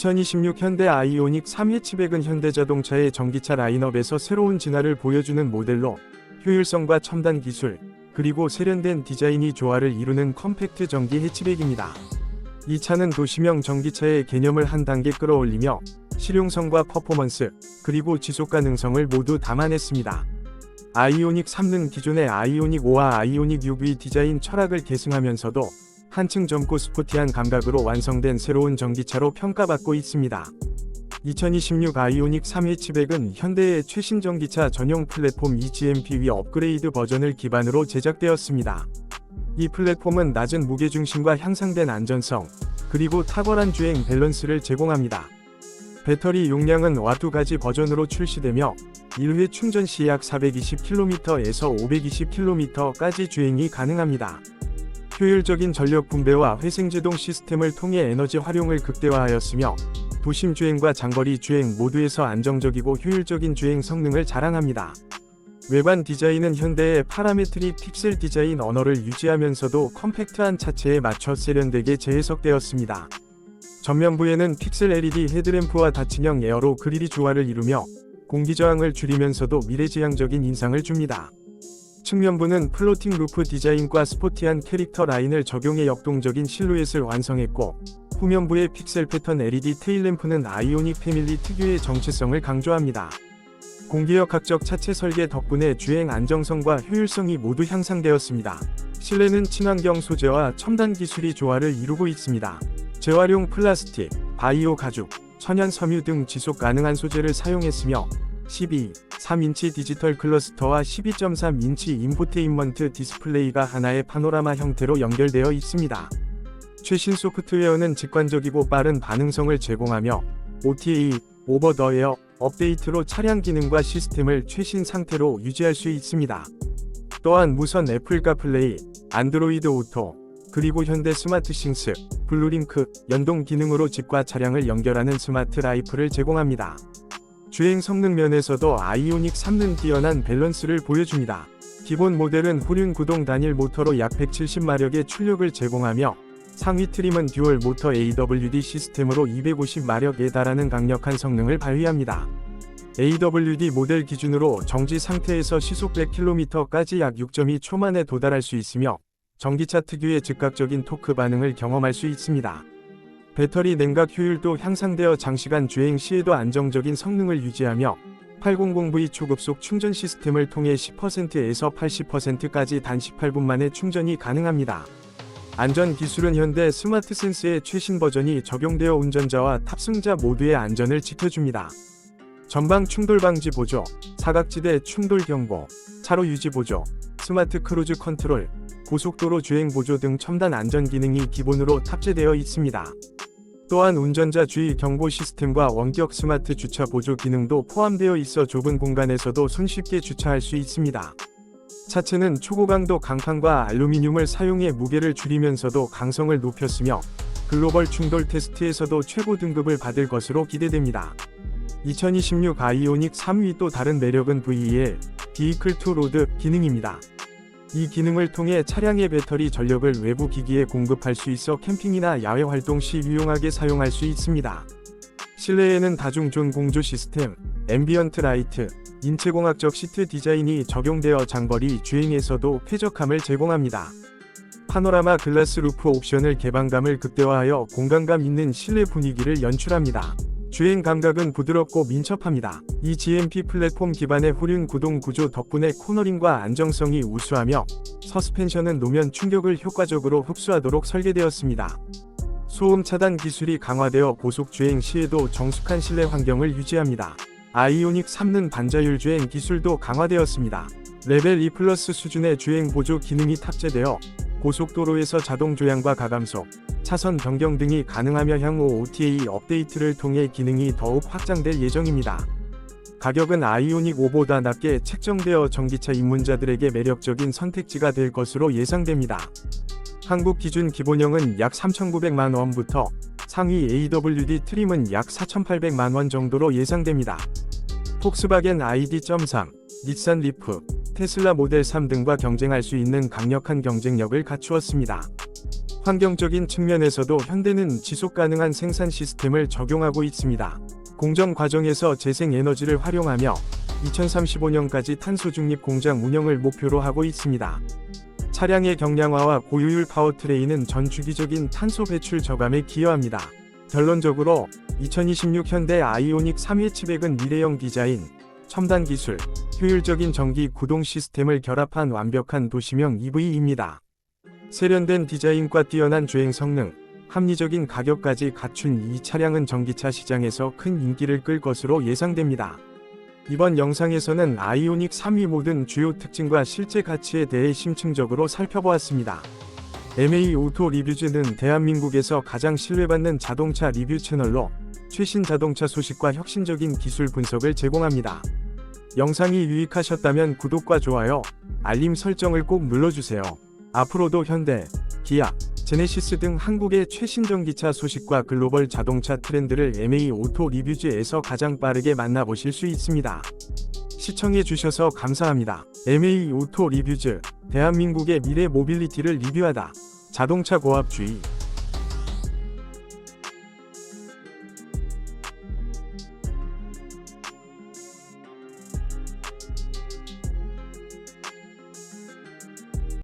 2026 현대 아이오닉 3 해치백은 현대자동차의 전기차 라인업에서 새로운 진화를 보여주는 모델로 효율성과 첨단 기술, 그리고 세련된 디자인이 조화를 이루는 컴팩트 전기 해치백입니다. 이 차는 도시명 전기차의 개념을 한 단계 끌어올리며 실용성과 퍼포먼스, 그리고 지속 가능성을 모두 담아냈습니다. 아이오닉 3는 기존의 아이오닉 5와 아이오닉 6의 디자인 철학을 계승하면서도 한층 젊고 스포티한 감각으로 완성된 새로운 전기차로 평가받고 있습니다. 2026 아이오닉 3 해치백은 현대의 최신 전기차 전용 플랫폼 eGMP 위 업그레이드 버전을 기반으로 제작되었습니다. 이 플랫폼은 낮은 무게중심과 향상된 안전성, 그리고 탁월한 주행 밸런스를 제공합니다. 배터리 용량은 와두 가지 버전으로 출시되며 1회 충전 시 약 420km에서 520km까지 주행이 가능합니다. 효율적인 전력 분배와 회생제동 시스템을 통해 에너지 활용을 극대화하였으며 도심 주행과 장거리 주행 모두에서 안정적이고 효율적인 주행 성능을 자랑합니다. 외관 디자인은 현대의 파라메트릭 픽셀 디자인 언어를 유지하면서도 컴팩트한 차체에 맞춰 세련되게 재해석되었습니다. 전면부에는 픽셀 LED 헤드램프와 다층형 에어로 그릴이 조화를 이루며 공기 저항을 줄이면서도 미래지향적인 인상을 줍니다. 측면부는 플로팅 루프 디자인과 스포티한 캐릭터 라인을 적용해 역동적인 실루엣을 완성했고 후면부의 픽셀 패턴 LED 테일램프는 아이오닉 패밀리 특유의 정체성을 강조합니다. 공기역학적 차체 설계 덕분에 주행 안정성과 효율성이 모두 향상되었습니다. 실내는 친환경 소재와 첨단 기술이 조화를 이루고 있습니다. 재활용 플라스틱, 바이오 가죽, 천연 섬유 등 지속 가능한 소재를 사용했으며 12, 3인치 디지털 클러스터와 12.3인치 인포테인먼트 디스플레이가 하나의 파노라마 형태로 연결되어 있습니다. 최신 소프트웨어는 직관적이고 빠른 반응성을 제공하며 OTA, 오버 더 에어, 업데이트로 차량 기능과 시스템을 최신 상태로 유지할 수 있습니다. 또한 무선 애플 카플레이, 안드로이드 오토, 그리고 현대 스마트 싱스, 블루링크, 연동 기능으로 집과 차량을 연결하는 스마트 라이프를 제공합니다. 주행 성능 면에서도 아이오닉 3는 뛰어난 밸런스를 보여줍니다. 기본 모델은 후륜 구동 단일 모터로 약 170마력의 출력을 제공하며 상위 트림은 듀얼 모터 AWD 시스템으로 250마력에 달하는 강력한 성능을 발휘합니다. AWD 모델 기준으로 정지 상태에서 시속 100km까지 약 6.2초 만에 도달할 수 있으며 전기차 특유의 즉각적인 토크 반응을 경험할 수 있습니다. 배터리 냉각 효율도 향상되어 장시간 주행 시에도 안정적인 성능을 유지하며 800V 초급속 충전 시스템을 통해 10%에서 80%까지 단 18분 만에 충전이 가능합니다. 안전 기술은 현대 스마트 센스의 최신 버전이 적용되어 운전자와 탑승자 모두의 안전을 지켜줍니다. 전방 충돌 방지 보조, 사각지대 충돌 경보, 차로 유지 보조, 스마트 크루즈 컨트롤, 고속도로 주행 보조 등 첨단 안전 기능이 기본으로 탑재되어 있습니다. 또한 운전자 주의 경보 시스템과 원격 스마트 주차 보조 기능도 포함되어 있어 좁은 공간에서도 손쉽게 주차할 수 있습니다. 차체는 초고강도 강판과 알루미늄을 사용해 무게를 줄이면서도 강성을 높였으며 글로벌 충돌 테스트에서도 최고 등급을 받을 것으로 기대됩니다. 2026 아이오닉 3위 또 다른 매력은 VEL, Vehicle to Load 기능입니다. 이 기능을 통해 차량의 배터리 전력을 외부 기기에 공급할 수 있어 캠핑이나 야외 활동 시 유용하게 사용할 수 있습니다. 실내에는 다중존 공조 시스템, 앰비언트 라이트, 인체공학적 시트 디자인이 적용되어 장거리 주행에서도 쾌적함을 제공합니다. 파노라마 글라스 루프 옵션을 개방감을 극대화하여 공간감 있는 실내 분위기를 연출합니다. 주행 감각은 부드럽고 민첩합니다. 이 GMP 플랫폼 기반의 후륜 구동 구조 덕분에 코너링과 안정성이 우수하며 서스펜션은 노면 충격을 효과적으로 흡수하도록 설계되었습니다. 소음 차단 기술이 강화되어 고속 주행 시에도 정숙한 실내 환경을 유지합니다. 아이오닉 3는 반자율 주행 기술도 강화되었습니다. 레벨 2 플러스 수준의 주행 보조 기능이 탑재되어 고속도로에서 자동 조향과 가감속, 차선 변경 등이 가능하며 향후 OTA 업데이트를 통해 기능이 더욱 확장될 예정입니다. 가격은 아이오닉 5보다 낮게 책정되어 전기차 입문자들에게 매력적인 선택지가 될 것으로 예상됩니다. 한국 기준 기본형은 약 3,900만 원부터 상위 AWD 트림은 약 4,800만 원 정도로 예상됩니다. 폭스바겐 ID.3, 닛산 리프, 테슬라 모델 3 등과 경쟁할 수 있는 강력한 경쟁력을 갖추었습니다. 환경적인 측면에서도 현대는 지속 가능한 생산 시스템을 적용하고 있습니다. 공정 과정에서 재생 에너지를 활용하며 2035년까지 탄소 중립 공장 운영을 목표로 하고 있습니다. 차량의 경량화와 고효율 파워트레인은 전 주기적인 탄소 배출 저감에 기여합니다. 결론적으로 2026 현대 아이오닉 3 해치백은 미래형 디자인, 첨단 기술, 효율적인 전기 구동 시스템을 결합한 완벽한 도시명 EV입니다. 세련된 디자인과 뛰어난 주행 성능, 합리적인 가격까지 갖춘 이 차량은 전기차 시장에서 큰 인기를 끌 것으로 예상됩니다. 이번 영상에서는 아이오닉 3위 모든 주요 특징과 실제 가치에 대해 심층적으로 살펴보았습니다. MA 오토 리뷰즈는 대한민국에서 가장 신뢰받는 자동차 리뷰 채널로 최신 자동차 소식과 혁신적인 기술 분석을 제공합니다. 영상이 유익하셨다면 구독과 좋아요, 알림 설정을 꼭 눌러주세요. 앞으로도 현대, 기아, 제네시스 등 한국의 최신 전기차 소식과 글로벌 자동차 트렌드를 MA 오토 리뷰즈에서 가장 빠르게 만나보실 수 있습니다. 시청해 주셔서 감사합니다. MA 오토 리뷰즈, 대한민국의 미래 모빌리티를 리뷰하다. 자동차 고압주의.